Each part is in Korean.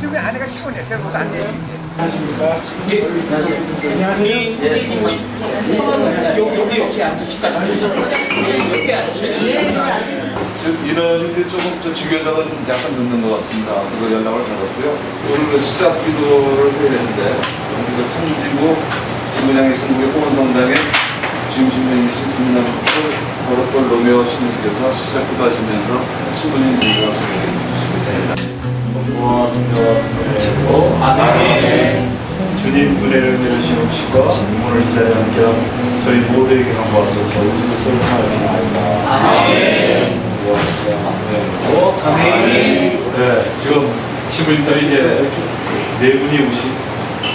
지금 아내가 시원해. 저보다 안 돼. 여기 혹시 앉으실까? 여기 앉으세요. 즉 이런 게 조금 저 주교자가 좀 약간 늦는 것 같습니다. 그거 연락을 받았고요. 오늘 그 시작 기도를 해야 되는데 우리 그 성지구 지구장의 성국의 호원성당의 중심명이신 김남국 버릇돌 로메오 신부께서 시작 기도하시면서 신부님 인사가 소개되겠습니다. 성부와 성자와 성령의 아멘. 주님 은혜를 내려시옵시고 오늘 이 자리에 함께한 저희 모두에게 한거하소서. 우수수 하나님나이다 아멘. 네, 지금 신부님들이 이제 네 분이 오시,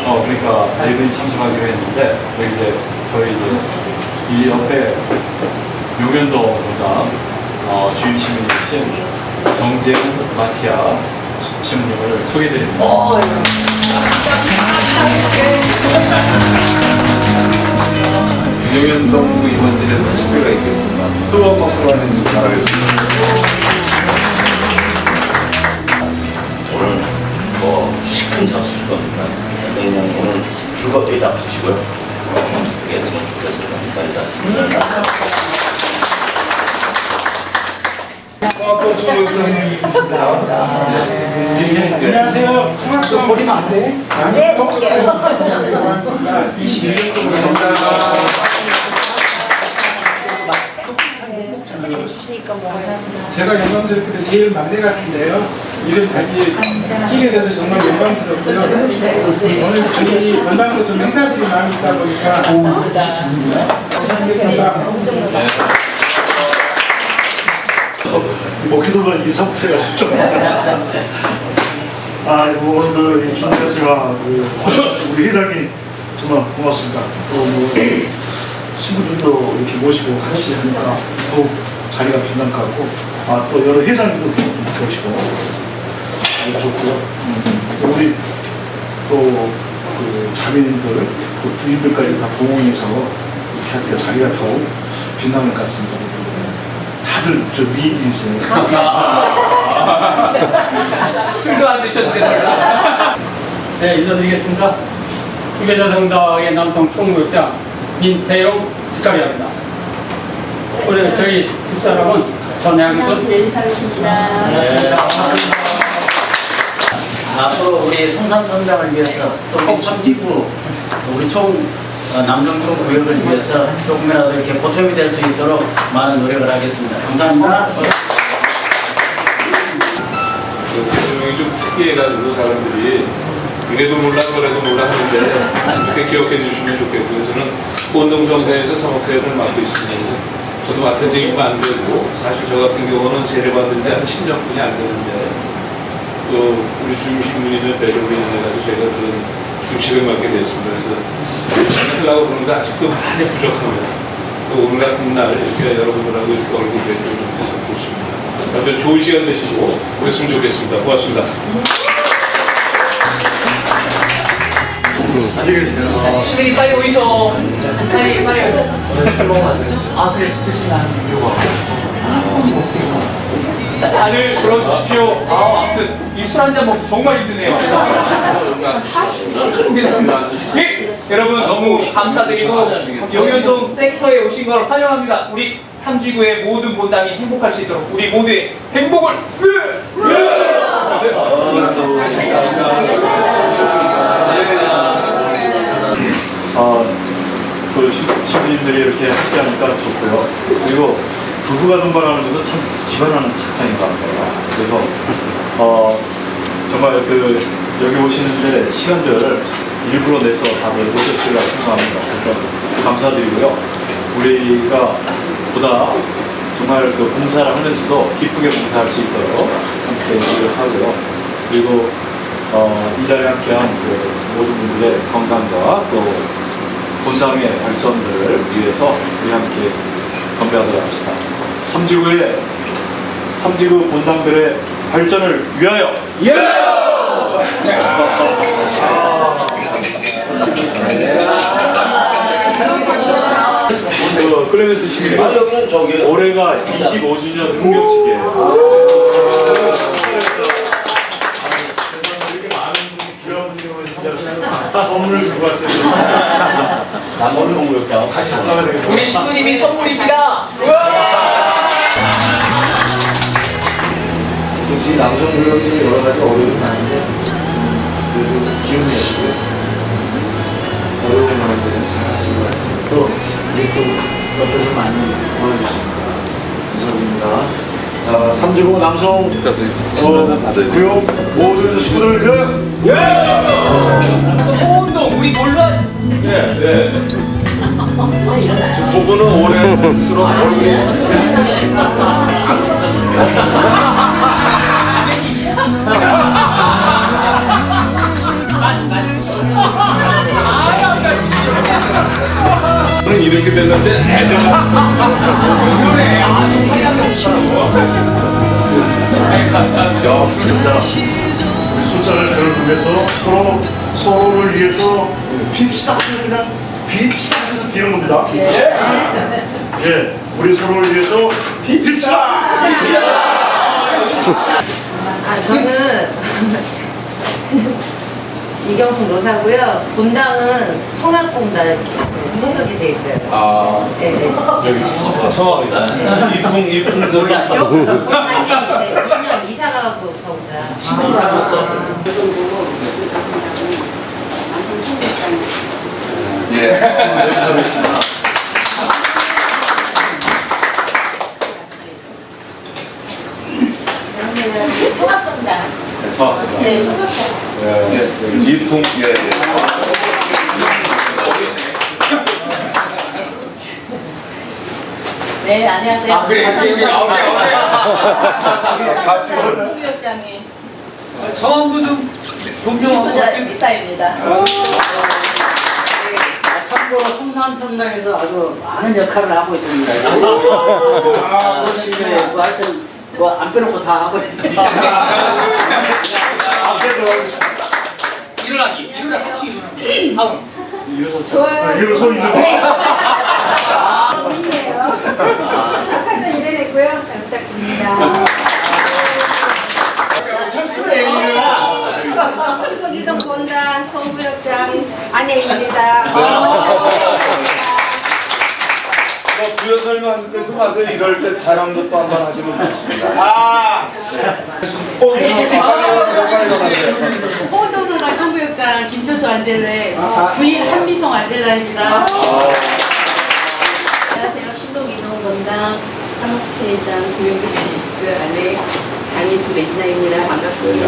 어, 그러니까 네 분이 참석하기로 했는데, 여기 이제 저희 이제 이 옆에 용현동 보다 어, 주임 신부님이신 정재훈 마티아 신부님을 소개드립니다. 용현동 이번들의 특별가 있겠습니다. 또한 박수로 해주시기 바라겠습니다. 오늘 뭐 시큰 잡수실 겁니까? 그냥 오늘 즐겁게 잡수시고요. 어떻게 했으면 좋겠습니다. 감사합니다. 또 주교장님이십니다. 안녕하세요. 통학도 버리면 안 돼. 네, 볼게요. 21년 동안 주시니까 먹어야지. 제가 영광스럽게 도 제일 막내 같은데요. 이름 자기 끼게 돼서 정말 영광스럽고요. 오늘 저희 건강도 좀 행사들이 많이 있다 보니까 하겠습니다. 먹기도가 이사부터 해가지고 좀. 아, 오늘 그 준비하시가 그 우리 회장님 정말 고맙습니다. 또뭐 친구들도 이렇게 모시고 같이 하니까 더욱 자리가 빛난 것 같고, 아, 또 여러 회장님도 이렇게 오시고, 아주 좋고요. 음, 또 우리 또 그 자매님들, 그 부인들까지 다 동원해서 이렇게 하니까 자리가 더욱 빛나는 것 같습니다. 다들 좀 미인이 있어요. 술도 안 드셨는데. 네, 인사드리겠습니다. 후계자 성당의 남성 총무역장 민태용 특가리입니다. 오늘 저희 집사람은 전양순 안녕하세요, 엘리사벳입니다. 네, 앞으로 우리 성산성당을 위해서 또 우리 삼지구 우리 총 어, 남성 총 구역을 위해서 조금이라도 이렇게 보탬이 될 수 있도록 많은 노력을 하겠습니다. 감사합니다. 제목이 좀 특이해가지고 사람들이 이래도 몰라 저래도 몰라 하는데 이렇게 기억해 주시면 좋겠고요. 저는 원동정사에서 사목회를 맡고 있습니다. 저도 맡은 지 얼마 안 되고 사실 저 같은 경우는 세례받은 지 한 10년뿐이 안 되는데 또 우리 주임 신부님의 배려로 인해가지고 제가 그런 주책을 맡게 됐습니다. 그래서 열심히 하려고 그러는데 아직도 많이 부족합니다. 또 오늘 같은 날 이렇게 여러분들하고 이렇게 얼굴 뵙고 이렇게 참 좋습니다. 다들 좋은 시간 되시고 그랬으면 좋겠습니다. 고맙습니다. 신부님 빨리 오이소. 빨리 빨리. 아, 그래, 스트시나. 자, 다들 들어주십시오. 아, 아무튼 이 술 한잔 먹기 정말 힘드네요. 예, 여러분 너무 감사드리고 용현동 섹터에 오신 걸 환영합니다. 우리 삼지구의 모든 본당이 행복할 수 있도록 우리 모두의 행복을 아, 또 시- 시민들이 이렇게 함께하니까 좋고요. 그리고 부부가 동반하는 것도 참 기반하는 책상인 것 같아요. 그래서 어, 정말 그 여기 오시는데 시간들 일부러 내서 다들 오셨으리라 생각합니다. 그래서 감사드리고요. 우리가 보다 정말 그 봉사를 하면서도 기쁘게 봉사할 수 있도록 함께 노력하고요. 그리고 어, 이 자리에 함께한 그 모든 분들의 건강과 또 본당의 발전을 위해서 우리 함께 건배하도록 합시다. 삼지구의 삼지구 본당들의 발전을 위하여. 그 클레멘스 저기 올해가 25주년 흥격식이에요. 이렇게 많은 분이 귀한 분이 오셨는데 선물을 주고 왔어요. 남원 공무역장 다시 나가야 되겠다. 우리 신부님이 선물입니다. 역시 남성 무역이 여러 가지 어려움이 많은데 그래도 기운 내시고요. 어려운 마음들은 잘 하시고 것 같습니다. 또 이게 또 옆에서 많이 도와주십니다. 감사드립니다. 자, 삼지구 남성 어, 구역 모든 식구들을 위하여 호운동 우리 놀러 두 분은 올해수록 얼굴이 저는 이렇게 됐는데 애들. 아, 없더라고. 진짜 우리 숫자를 결국해서 서로 서로를 위해서 빕시다 그냥 빕시다 해서 비는 겁니다. 예, 우리 서로를 위해서 빕시다. 아, 저는 이경숙 노사고요. 본당은 청학공단 소속이 돼 있어요. 아 네, 네. 청합니다. 이풍 이풍 몰랐죠? 아니, 네, 2년 이사 가고 저보다. 이사 갔어. 예. 그러면 청학성단. 청합니다. 네, 청학성. 예. 이풍 예 예. 네, 안녕하세요. 아 그래 지금 나오네. 같이 걸어. 총무역장님 처음도 좀 본명하고 이수자 이사입니다. 참고로 성산성당에서 아주 많은 역할을 하고 있습니다. 아, 네, 뭐 하여튼 뭐안 빼놓고 다 하고 있습니다. 일어나기 일어나 같이 일어나기. 다음. 이거 손 있는 거. 아까서 일해냈고요. 잘 부탁드립니다. 소기동 본당 총구역장 아내입니다. 뭐 부연 설명하실 마세요. 이럴 때 자랑도 또한번 하시면 좋습니다. 아. 어. 호동소가 총무역장 김철수 안젤레 부인 한미성 안젤라입니다. 신동이동 본당 사무회장 구용국스 아내 장희수 레지나입니다. 반갑습니다.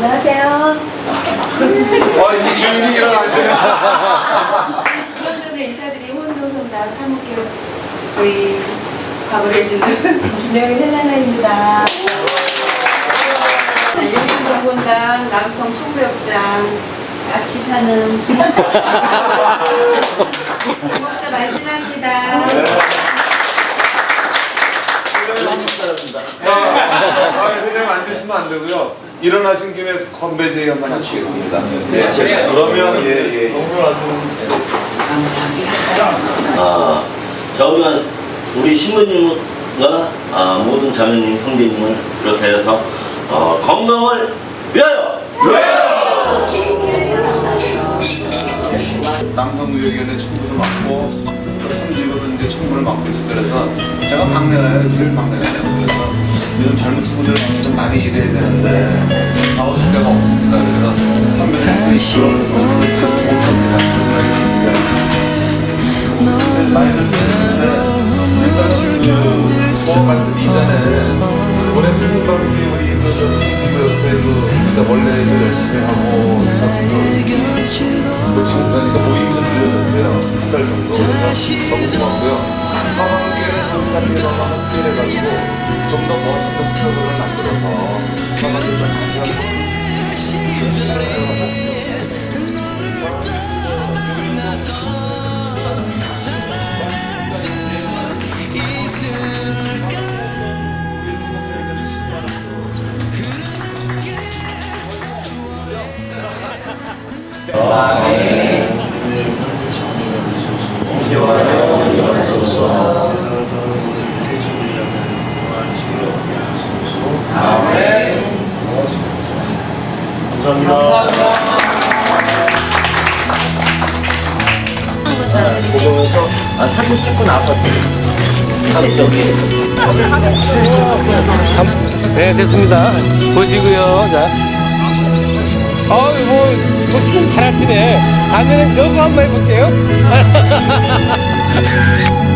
안녕하세요. 어, 이제 주인이 일어나시네. 이런 전에 인사드린 혼동선당 사무기록 거의 밥을 해주는 김영희 헬라나입니다. 일본동 본당 남성 총무역장 같이 사는 김옥자 말진합니다. 아, 회장님 앉으시면 안 되고요. 일어나신 김에 건배 제의 한번 하시겠습니다. 예. 그러면 예, 예. 아, 자, 우리가 우리 신부님과 아, 모든 자매님, 형제님을 비롯해서 어, 건강을 위하여! 남성무역위원회 총무도 맡고 또 선지구도 이제 총무를 맡고 있어요. 그래서 제가 막내가요. 제일 막내가요. 그래서 요즘 젊은 친구들 좀 많이 일해야 되는데 나올 수가 없습니다. 그래서 선배님들이 그런 그 말씀 이전에 슬픈 밤이 우리 그 선생님들도 진짜 원래도 열심히 하고 그그 모임이 좀 늦어졌어요. 한 달 정도. 그래서 너무 고맙고요. 하반기에는 그 자리에 한번 스케일해가지고 좀 더 멋있는 프로그램을 만들어서 하반기에 좀 같이 하고 보고서 네, 됐습니다. 보시고요. 자. 어, 뭐, 뭐, 시간 잘 하시네. 다음에는 요거 한번 해볼게요.